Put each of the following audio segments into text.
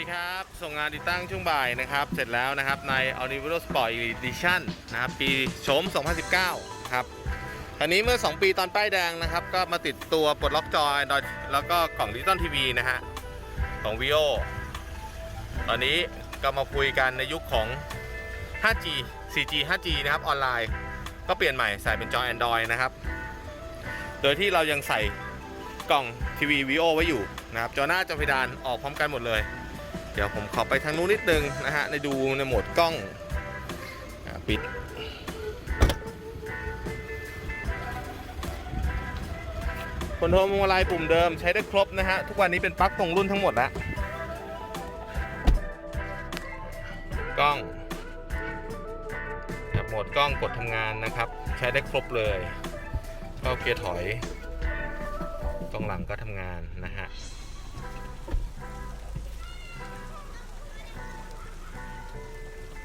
ดีครับ ส่งงานติดตั้งช่วงบ่ายนะครับ เสร็จแล้วนะครับใน o n i v e r Sport Edition นะครับปีโฉม 2019 ครับอันนี้เมื่อ 2 ปีตอนป้ายแดงนะครับ ก็มาติดตัวปลดล็อกจอ Android แล้วก็กล่องดิจิตอลทีวีนะฮะของ Vio ตอนนี้ก็มาคุยกันในยุคของ 5G 4G 5G นะครับออนไลน์ ก็เปลี่ยนใหม่ใส่เป็นจอ Android นะครับ โดยที่เรายังใส่กล่องทีวี Vio ไว้อยู่นะครับจอหน้าจอเพดานออกพร้อมกันหมดเลย เดี๋ยวผมขอไปทางนู้นนิดนึงนะฮะในดูในโหมดกล้องอปิด คนโทรลพวงมาลัยปุ่มเดิมใช้ได้ครบนะฮะ ทุกวันนี้เป็นปลั๊กตรงรุ่นทั้งหมดแล้วกล้องโหมดกล้องกดทำงานนะครับ ใช้ได้ครบเลยเข้าเกียร์ถอยกล้องหลังก็ทำงานนะฮะ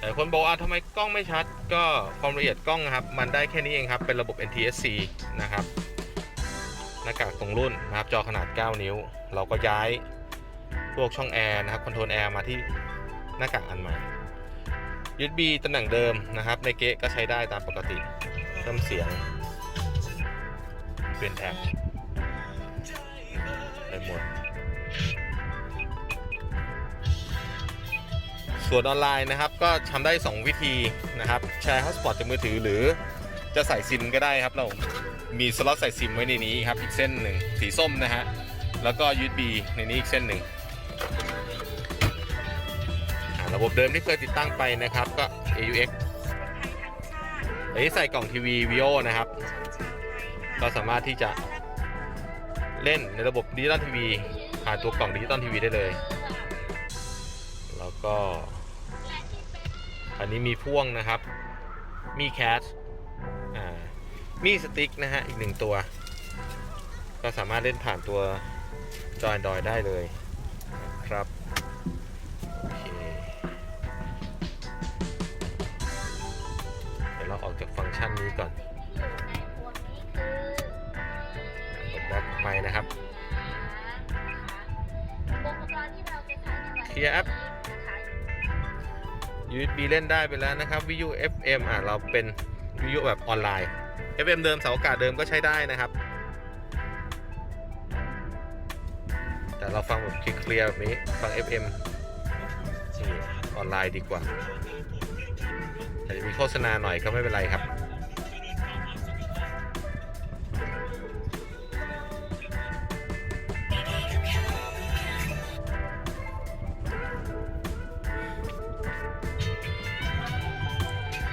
แต่คนบอกว่าทำไมกล้องไม่ชัด ก็ความละเอียดกล้องนะครับ มันได้แค่นี้เองครับ เป็นระบบ NTSC นะครับ หน้ากากตรงรุ่นนะครับ จอขนาด 9 นิ้ว เราก็ย้ายพวกช่องแอร์นะครับ คอนโทรลแอร์มาที่หน้ากากอันใหม่ USB ตำแหน่งเดิมนะครับ ในเก๊ะก็ใช้ได้ตามปกติเพิ่มเสียง เปลี่ยนแท็บได้หมด ส่วนออนไลน์นะครับก็ทำได้ 2 วิธีนะครับแชร์ฮอสปอตจากมือถือหรือจะใส่ซิมก็ได้ครับเรามีสล็อตใส่ซิมไว้ในนี้ครับอีกเส้นหนึ่งสีส้มนะฮะแล้วก็ USB ในนี้อีกเส้นหนึ่งระบบเดิมที่เคยติดตั้งไปนะครับ ก็ AUX อันนี้ใส่กล่องทีวี Vio นะครับ ก็สามารถที่จะเล่นในระบบดิจิตอลทีวีผ่านตัวกล่องดิจิตอลทีวีได้เลย แล้วก็ อันนี้มีพ่วงนะครับ มีแคสอ่ามีสติ๊กนะฮะ อีกหนึ่งตัว ก็สามารถเล่นผ่านตัวจอ Android ได้เลยครับโอเคเดี๋ยวเราออกจากฟังก์ชันนี้ก่อนกดแบ็คไปนะครับเคลียร์แอป USB เล่นได้ไปแล้วนะครับ VU FM อะเราเป็นวิุแบบออนไลน์ FM เดิมเสาอากาศเดิมก็ใช้ได้นะครับ แต่เราฟังแบบเคลียร์แบบนี้ฟัง FM ออนไลน์ดีกว่าแต่จะมีโฆษณาหน่อยก็ไม่เป็นไรครับ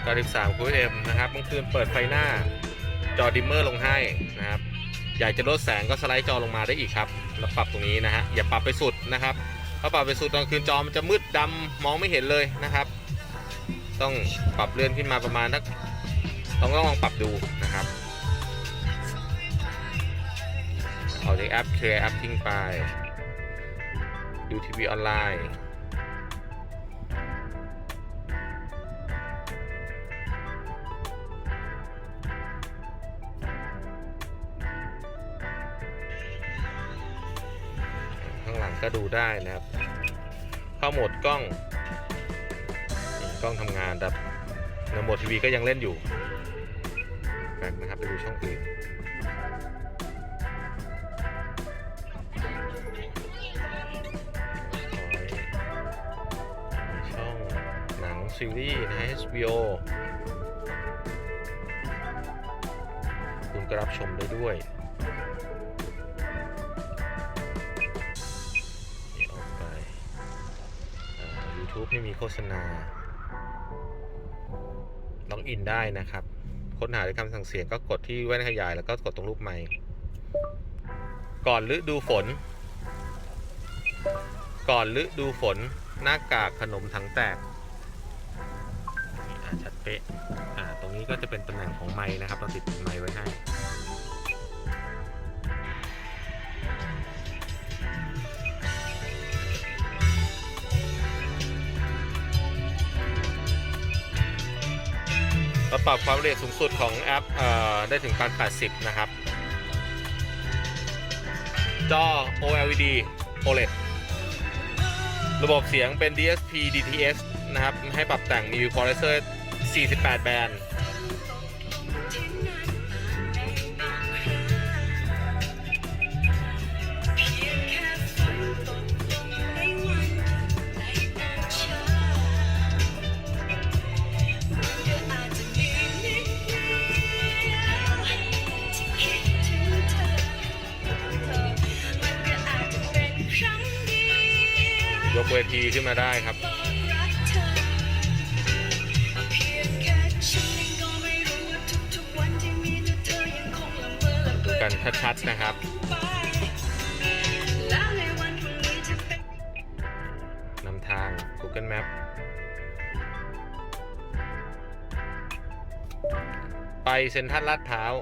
93 QM นะครับเมื่อคืนเปิดไฟหน้าจอดิมเมอร์ลงให้นะครับ อยากจะลดแสงก็สไลด์จอลงมาได้อีกครับแล้วปรับตรงนี้นะฮะอย่าปรับไปสุดนะครับถ้าปรับไปสุดตอนคืนจอมันจะมืดดำมองไม่เห็นเลยนะครับ ต้องปรับเลื่อนขึ้นมาประมาณนักต้องลองปรับดูนะครับเอาจากแอปเคลียร์แอปทิ้งไปดูทีวีออนไลน์ ก็ดูได้นะครับ เข้าโหมดกล้องกล้องทำงานแต่ในโหมดทีวีก็ยังเล่นอยู่แบกนะครับไปดูช่องอื่นช่องหนังซีรีส์นะ HBO คุณก็รับชมได้ด้วย YouTube ไม่มีโฆษณาล็อกอินได้นะครับ ค้นหาด้วยคำสั่งเสียงก็กดที่แว่นขยาย แล้วก็กดตรงรูปไมค์ก่อนฤดูฝน ก่อนฤดูฝน หน้ากากขนมถังแตกอ่าชัดเป๊ะ อ่า ตรงนี้ก็จะเป็นตำแหน่งของไม้นะครับ เราติดไม้ไว้ให้ ปรับความละเอียดสูงสุดของแอปออได้ถึง1080 นะครับ จอ OLED OLED ระบบเสียงเป็น DSP DTS นะครับ ให้ปรับแต่งมี Equalizer 48 แบนด์ วทีขึ้นมาได้ครับกันชัดๆนะครับนำทาง Google Map ไปเซ็นทรัลลาดพร้าว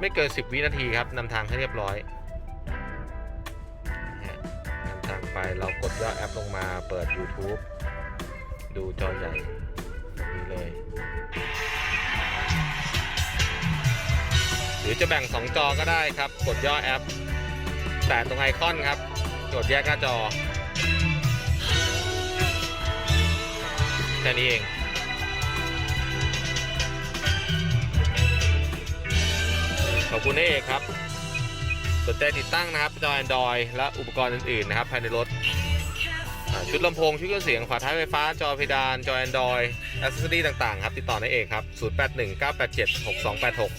ไม่เกิน 10 วินาทีครับนำทางให้เรียบร้อยนำทางไปเรากดย่อแอปลงมาเปิด YouTube ดูจอใหญ่นี้เลย หรือจะแบ่ง 2 จอก็ได้ครับ กดย่อแอป แต่ตรงไอคอนครับกดแยกหน้าจอแค่นี้เอง คุณเอกครับ สนใจติดตั้งนะครับจอ Android และอุปกรณ์อื่นๆนะครับภายในรถ ชุดลำโพง ชุดเครื่องเสียงฝาท้ายไฟฟ้า จอเพดาน จอ Android อ c เซสซอรี่ต่างๆ ครับ ติดต่อในเอกครับ 0819876286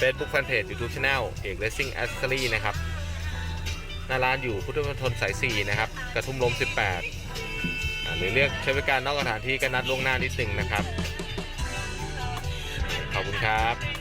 Facebook Fanpage YouTube Channel เอก Racing Accessory นะครับหน้าร้านอยู่พุทธมณฑลสาย 4 นะครับ กระทุ่มลม 18 หรือเรียกใช้บริการนอกสถานที่ก็นัดล่วงหน้านิดหนึ่งนะครับ ขอบคุณครับ